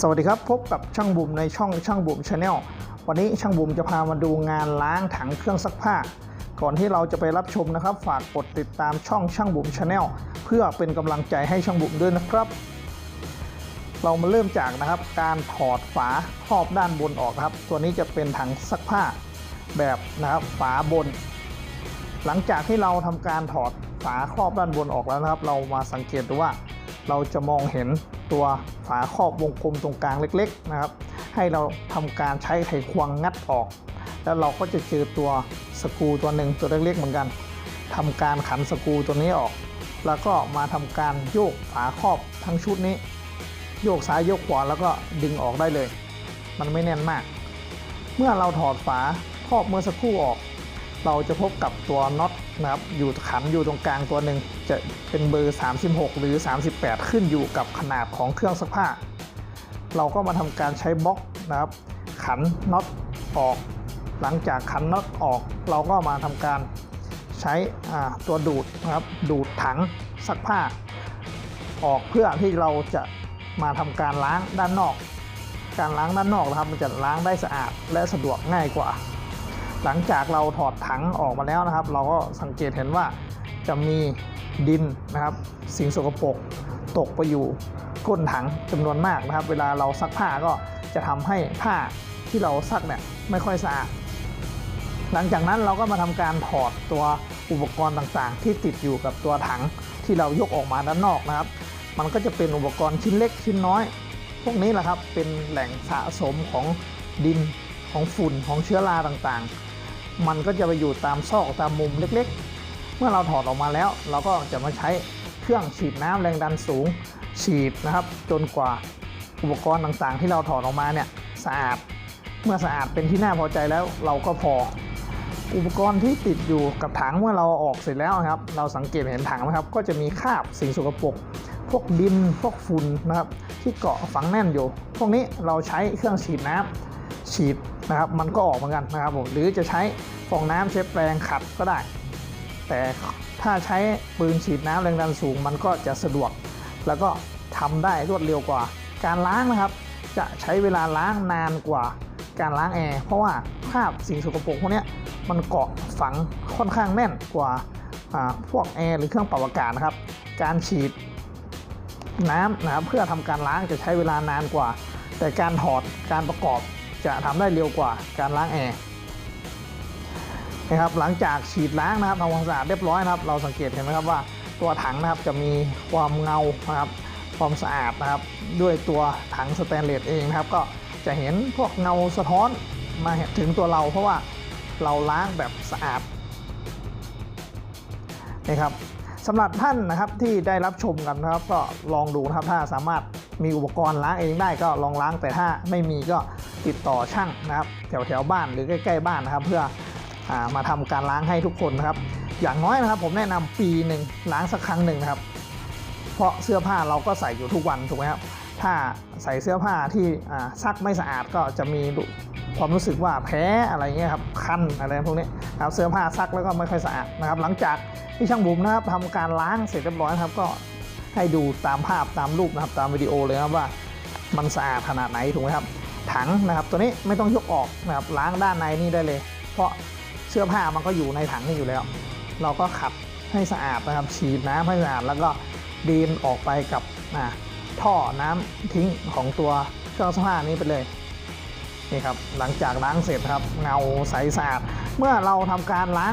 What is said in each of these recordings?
สวัสดีครับ พบกับช่างบุ๋มในช่องช่างบุ๋มชาแนลวันนี้ช่างบุ๋มจะพามาดูงานล้างถังเครื่องซักผ้า ก่อนที่เราจะไปรับชมนะครับ ฝากกดติดตามช่องช่างบุ๋มชาแนลเพื่อเป็นกำลังใจให้ช่างบุ๋มด้วยนะครับ เรามาเริ่มจากนะครับ การถอดฝาครอบด้านบนออกครับ ตัวนี้จะเป็นถังซักผ้าแบบนะครับฝาบน หลังจากที่เราทำการถอดฝาครอบด้านบนออกแล้วนะครับ เรามาสังเกตดูว่า เราจะมองเห็นตัวฝาครอบวงกลมตรงกลางเล็กๆนะครับ ให้เราทำการใช้ไขควงงัดออก แล้วเราก็จะเจอตัวสกูตัวหนึ่งตัวเล็กๆเหมือนกันทำการขันสกูตัวนี้ออก แล้วก็มาทำการโยกฝาครอบทั้งชุดนี้ โยกซ้ายโยกขวาแล้วก็ดึงออกได้เลย มันไม่แน่นมาก เมื่อเราถอดฝาครอบเมื่อสักครู่ออก เราจะพบกับตัวน็อตนะครับอยู่ขันอยู่ตรงกลางตัวหนึ่งจะเป็นเบอร์ 36 หรือ 38 ขึ้นอยู่กับขนาดของเครื่องซักผ้า เราก็มาทำการใช้บล็อกนะครับ ขันน็อตออก หลังจากขันน็อตออก เราก็มาทำการใช้ตัวดูดนะครับดูดถังซักผ้า ออกเพื่อที่เราจะมาทำการล้างด้านนอก การล้างด้านนอกนะครับมันจะล้างได้สะอาดและสะดวกง่ายกว่า หลังจากเราถอดถังออกมาแล้วนะครับ เราก็สังเกตเห็นว่าจะมีดินนะครับสิ่งสกปรกตกไปอยู่ก้นถังจำนวนมากนะครับ เวลาเราซักผ้าก็จะทำให้ผ้าที่เราซักเนี่ยไม่ค่อยสะอาดหลังจากนั้นเราก็มาทำการถอดตัวอุปกรณ์ต่างๆ ที่ติดอยู่กับตัวถังที่เรายกออกมาด้านนอกนะครับ มันก็จะเป็นอุปกรณ์ชิ้นเล็กชิ้นน้อย พวกนี้แหละครับเป็นแหล่งสะสมของดินของฝุ่นของเชื้อราต่างๆ มันก็จะไปอยู่ตามซอกตามมุมเล็กๆ เมื่อเราถอดออกมาแล้ว เราก็จะมาใช้เครื่องฉีดน้ำแรงดันสูง ฉีดนะครับ จนกว่าอุปกรณ์ต่างๆ ที่เราถอดออกมาเนี่ยสะอาด เมื่อสะอาดเป็นที่น่าพอใจแล้วเราก็พอ อุปกรณ์ที่ติดอยู่กับถังเมื่อเราออกเสร็จแล้วครับ เราสังเกตเห็นถังไหมครับ ก็จะมีคราบสิ่งสกปรกพวกดินพวกฝุ่นนะครับ ที่เกาะฝังแน่นอยู่ พวกนี้เราใช้เครื่องฉีดน้ำฉีด นะครับมันก็ออกเหมือนกันนะครับผมหรือจะใช้ฟองน้ำใช้แปรงขัดก็ได้ แต่ถ้าใช้ปืนฉีดน้ำแรงดันสูง มันก็จะสะดวก แล้วก็ทำได้รวดเร็วกว่า การล้างนะครับ จะใช้เวลาล้างนานกว่าการล้างแอร์เพราะว่าคราบสิ่งสกปรกพวกนี้มันเกาะฝังค่อนข้างแน่นกว่าพวกแอร์หรือเครื่องปรับอากาศนะครับ การฉีดน้ำนะครับเพื่อทำการล้างจะใช้เวลานานกว่า แต่การถอดการประกอบ จะทำได้เร็วกว่าการล้างแอร์นะครับหลังจากฉีดล้างนะครับทำความสะอาดเรียบร้อยนะครับ เราสังเกตเห็นไหมครับว่าตัวถังนะครับจะมีความเงานะครับความสะอาดนะครับ ด้วยตัวถังสแตนเลสเองนะครับ ก็จะเห็นพวกเงาสะท้อนมาถึงตัวเรา เพราะว่าเราล้างแบบสะอาดนะครับสำหรับท่านนะครับที่ได้รับชมกันนะครับ ก็ลองดูนะครับถ้าสามารถมีอุปกรณ์ล้างเองได้ก็ลองล้างแต่ถ้าไม่มีก็ ติดต่อช่างนะครับ แถวแถวบ้านหรือใกล้ๆบ้านนะครับ เพื่ออมาทำการล้างให้ทุกคนนะครับ อย่างน้อยนะครับ ผมแนะนำปีหนึ่งล้างสักครั้งหนึ่งนะครับ เพราะเสื้อผ้าเราก็ใส่อยู่ทุกวันถูกไหมครับถ้าใส่เสื้อผ้าที่ซักไม่สะอาดก็จะมีความรู้สึกว่าแพ้อะไรเงี้ยครับคันอะไรพวกนี้ครับเสื้อผ้าซักแล้วก็ไม่ค่อยสะอาดนะครับ หลังจากที่ช่างบุ๋มนะครับทำการล้างเสร็จเรียบร้อยครับก็ให้ดูตามภาพตามรูปนะครับตามวิดีโอเลยครับว่ามันสะอาดขนาดไหนถูกไหมครับ ถังนะครับ ตัวนี้ไม่ต้องยกออกนะครับล้างด้านในนี่ได้เลย เพราะเสื้อผ้ามันก็อยู่ในถังนี่อยู่แล้ว เราก็ขัดให้สะอาดนะครับฉีดน้ำให้สะอาดแล้วก็ดีนออกไปกับท่อน้ำทิ้งของตัวเครื่องซักผ้านี้ไปเลยนี่ครับหลังจากล้างเสร็จครับเงาใสสะอาดเมื่อเราทำการล้าง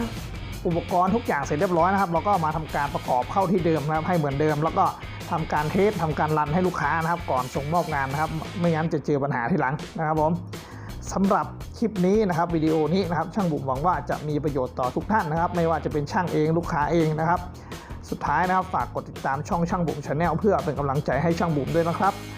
อุปกรณ์ทุกอย่างเสร็จเรียบร้อยนะครับ เราก็มาทำการประกอบเข้าที่เดิมนะครับให้เหมือนเดิม แล้วก็ ทำการเทสทำการรันให้ลูกค้านะครับ ก่อนส่งมอบงานนะครับ ไม่งั้นจะเจอปัญหาทีหลังนะครับผมสำหรับคลิปนี้นะครับวิดีโอนี้นะครับ ช่างบุ๋มหวังว่าจะมีประโยชน์ต่อทุกท่านนะครับ ไม่ว่าจะเป็นช่างเองลูกค้าเองนะครับ สุดท้ายนะครับฝากกดติดตามช่องช่างบุ๋มชาแนลเพื่อเป็นกำลังใจให้ช่างบุ๋มด้วยนะครับ